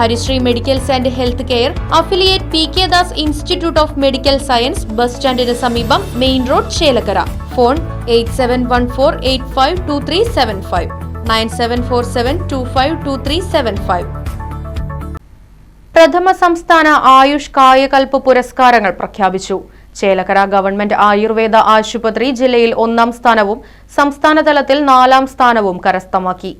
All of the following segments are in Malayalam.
Harisree medicals and health care affiliate P K Das institute of medical science bus സ്റ്റാൻഡിന് സമീപം main road Chelakkara. Phone eight seven one four eight five two three seven five. Nine seven four seven two five two three seven five. പ്രഥമ സംസ്ഥാന ആയുഷ് കായകൽപ്പ് പുരസ്കാരങ്ങൾ പ്രഖ്യാപിച്ചു. ചേലക്കര ഗവൺമെന്റ് ആയുർവേദ ആശുപത്രി ജില്ലയിൽ ഒന്നാം സ്ഥാനവും സംസ്ഥാനതലത്തിൽ നാലാം സ്ഥാനവും കരസ്ഥമാക്കി.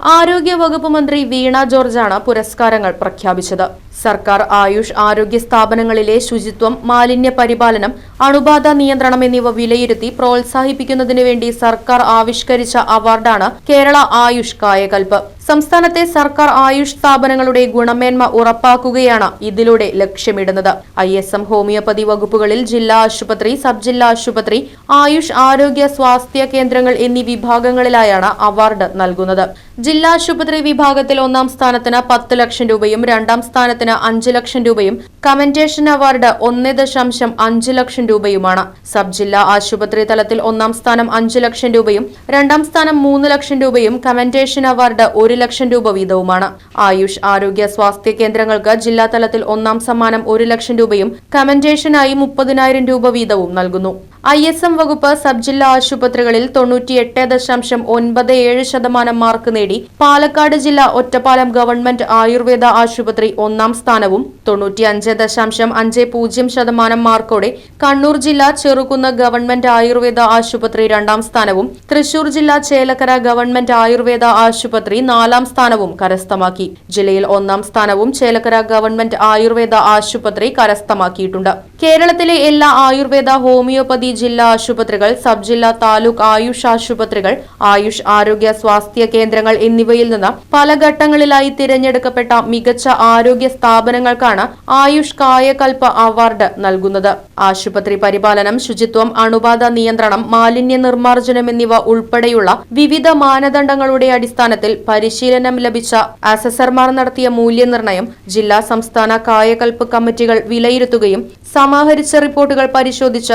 ആരോഗ്യ വകുപ്പ് മന്ത്രി വീണ ജോർജാണ് പുരസ്കാരങ്ങൾ പ്രഖ്യാപിച്ചത്. സർക്കാർ ആയുഷ് ആരോഗ്യ സ്ഥാപനങ്ങളിലെ ശുചിത്വം മാലിന്യ പരിപാലനം അണുബാധ നിയന്ത്രണം എന്നിവ വിലയിരുത്തി പ്രോത്സാഹിപ്പിക്കുന്നതിനു വേണ്ടി സർക്കാർ ആവിഷ്കരിച്ച അവാർഡാണ് കേരള ആയുഷ് കായകൽപ്പ്. സംസ്ഥാനത്തെ സർക്കാർ ആയുഷ് സ്ഥാപനങ്ങളുടെ ഗുണമേന്മ ഉറപ്പാക്കുകയാണ് ഇതിലൂടെ ലക്ഷ്യമിടുന്നത്. ഐ എസ് എം ഹോമിയോപ്പതി വകുപ്പുകളിൽ ജില്ലാ ആശുപത്രി സബ് ജില്ലാ ആശുപത്രി ആയുഷ് ആരോഗ്യ സ്വാസ്ഥ്യ കേന്ദ്രങ്ങൾ എന്നീ വിഭാഗങ്ങളിലായാണ് അവാർഡ് നൽകുന്നത്. ജില്ലാ ആശുപത്രി വിഭാഗത്തിൽ ഒന്നാം സ്ഥാനത്തിന് പത്ത് ലക്ഷം രൂപയും രണ്ടാം സ്ഥാനത്തിന് അഞ്ച് ലക്ഷം രൂപയും കമന്റേഷൻ അവാർഡ് ഒന്ന് ദശാംശം അഞ്ച് ലക്ഷം രൂപയുമാണ്. സബ് ജില്ലാ ആശുപത്രി തലത്തിൽ ഒന്നാം സ്ഥാനം അഞ്ച് ലക്ഷം രൂപയും രണ്ടാം സ്ഥാനം മൂന്ന് ലക്ഷം രൂപയും കമന്റേഷൻ അവാർഡ് ഒരു ലക്ഷം രൂപ വീതവുമാണ്. ആയുഷ് ആരോഗ്യ സ്വാസ്ഥ്യ കേന്ദ്രങ്ങൾക്ക് ജില്ലാ തലത്തിൽ ഒന്നാം സമ്മാനം ഒരു ലക്ഷം രൂപയും കമന്റേഷനായി മുപ്പതിനായിരം രൂപ വീതവും നൽകുന്നു. ഐ എസ് എം വകുപ്പ് സബ് ജില്ലാ ആശുപത്രികളിൽ തൊണ്ണൂറ്റിയെട്ട് ദശാംശം ഒൻപത് ഏഴ് ശതമാനം മാർക്ക് നേടി. പാലക്കാട് ജില്ല ഒറ്റപ്പാലം ഗവൺമെന്റ് ആയുർവേദ ആശുപത്രി ഒന്നാം സ്ഥാനവും തൊണ്ണൂറ്റിയഞ്ച് ദശാംശം അഞ്ച് പൂജ്യം ശതമാനം മാർക്കോടെ കണ്ണൂർ ജില്ല ചെറുകുന്ന് ഗവൺമെന്റ് ആയുർവേദ ആശുപത്രി രണ്ടാം സ്ഥാനവും തൃശൂർ ജില്ല ചേലക്കര ഗവൺമെന്റ് ആയുർവേദ ആശുപത്രി നാലാം സ്ഥാനവും കരസ്ഥമാക്കി. ജില്ലയിൽ ഒന്നാം സ്ഥാനവും ചേലക്കര ഗവൺമെന്റ് ആയുർവേദ ആശുപത്രി കരസ്ഥമാക്കിയിട്ടുണ്ട്. കേരളത്തിലെ എല്ലാ ആയുർവേദ ഹോമിയോപ്പതി ജില്ലാ ആശുപത്രികൾ സബ് ജില്ലാ താലൂക്ക് ആയുഷ് ആശുപത്രികൾ ആയുഷ് ആരോഗ്യ സ്വാസ്ഥ്യ കേന്ദ്രങ്ങൾ എന്നിവയിൽ നിന്ന് പല ഘട്ടങ്ങളിലായി തിരഞ്ഞെടുക്കപ്പെട്ട മികച്ച ആരോഗ്യ സ്ഥാപനങ്ങൾക്കാണ് ആയുഷ് കായകൽപ്പ അവാർഡ് നൽകുന്നത്. ആശുപത്രി പരിപാലനം ശുചിത്വം അണുബാധ നിയന്ത്രണം മാലിന്യ നിർമ്മാർജനം എന്നിവ ഉൾപ്പെടെയുള്ള വിവിധ മാനദണ്ഡങ്ങളുടെ അടിസ്ഥാനത്തിൽ പരിശീലനം ലഭിച്ച അസസർമാർ നടത്തിയ മൂല്യനിർണയം ജില്ലാ സംസ്ഥാന കായകൽപ്പ് കമ്മിറ്റികൾ വിലയിരുത്തുകയും സമാഹരിച്ച റിപ്പോർട്ടുകൾ പരിശോധിച്ച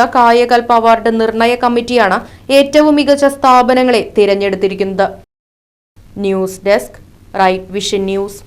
കായകൽപ്പ അവാർഡ് നിർണയ കമ്മിറ്റിയാണ് ഏറ്റവും മികച്ച സ്ഥാപനങ്ങളെ തിരഞ്ഞെടുത്തിരിക്കുന്നത്. News desk right vision news.